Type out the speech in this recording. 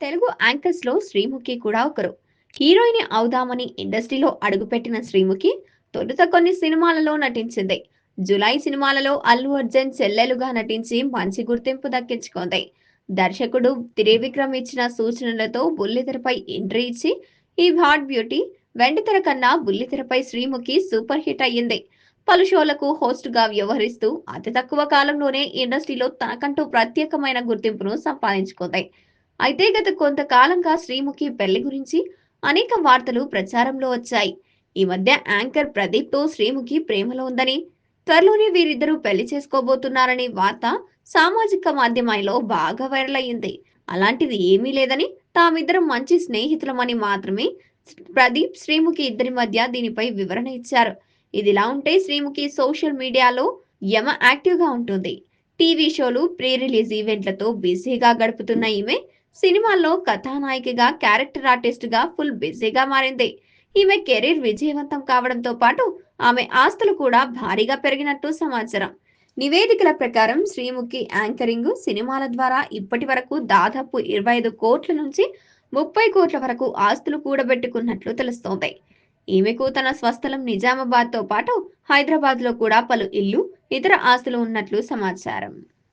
తెలుగు యాంకర్స్లో శ్రీముఖి కూడా ఒకరు. హీరోయిన్ అవుదామని ఇండస్ట్రీలో అడుగుపెట్టిన శ్రీముఖి తొలుత కొన్ని సినిమాలలో నటించింది. జులై సినిమాలలో అల్లు అర్జున్ చెల్లెలుగా నటించి మంచి గుర్తింపు దక్కించుకుంది. దర్శకుడు త్రివిక్రమ్ ఇచ్చిన సూచనలతో బుల్లితెరపై ఎంట్రీ ఇచ్చి ఈ హాట్ బ్యూటీ వెండితెర కన్నా బుల్లితెరపై శ్రీముఖి సూపర్ హిట్ అయ్యింది. పలు షోలకు హోస్ట్గా వ్యవహరిస్తూ అతి తక్కువ కాలంలోనే ఇండస్ట్రీలో తనకంటూ ప్రత్యేకమైన గుర్తింపును సంపాదించుకుంది. అయితే గత కొంతకాలంగా శ్రీముఖి పెళ్ళి గురించి అనేక వార్తలు ప్రచారంలో వచ్చాయి. ఈ మధ్య యాంకర్ ప్రదీప్తో శ్రీముఖి ప్రేమలో ఉందని త్వరలోనే వీరిద్దరూ పెళ్ళి చేసుకోబోతున్నారనే వార్త సామాజిక మాధ్యమాల్లో బాగా వైరల్ అయ్యింది. అలాంటిది ఏమీ లేదని తామిద్దరం మంచి స్నేహితులమని మాత్రమే ప్రదీప్ శ్రీముఖి ఇద్దరి మధ్య దీనిపై వివరణ ఇచ్చారు. ఇదిలా ఉంటే శ్రీముఖి సోషల్ మీడియాలో యమ యాక్టివ్గా ఉంటుంది. టీవీ షోలు ప్రీ రిలీజ్ ఈవెంట్లతో బిజీగా గడుపుతున్న ఈమె సినిమాల్లో కథానాయికగా క్యారెక్టర్ ఆర్టిస్ట్గా ఫుల్ బిజీగా మారింది. ఈమె కెరీర్ విజయవంతం కావడంతో పాటు ఆమె ఆస్తులు కూడా భారీగా పెరిగినట్టు సమాచారం. నివేదికల ప్రకారం శ్రీముఖి యాంకరింగ్ సినిమాల ద్వారా ఇప్పటి వరకు దాదాపు ఇరవై ఐదు కోట్ల నుంచి ముప్పై కోట్ల వరకు ఆస్తులు కూడబెట్టుకున్నట్లు తెలుస్తోంది. ఈమెకు తన స్వస్థలం నిజామాబాద్తో పాటు హైదరాబాద్లో కూడా పలు ఇల్లు ఇతర ఆస్తులు ఉన్నట్లు సమాచారం.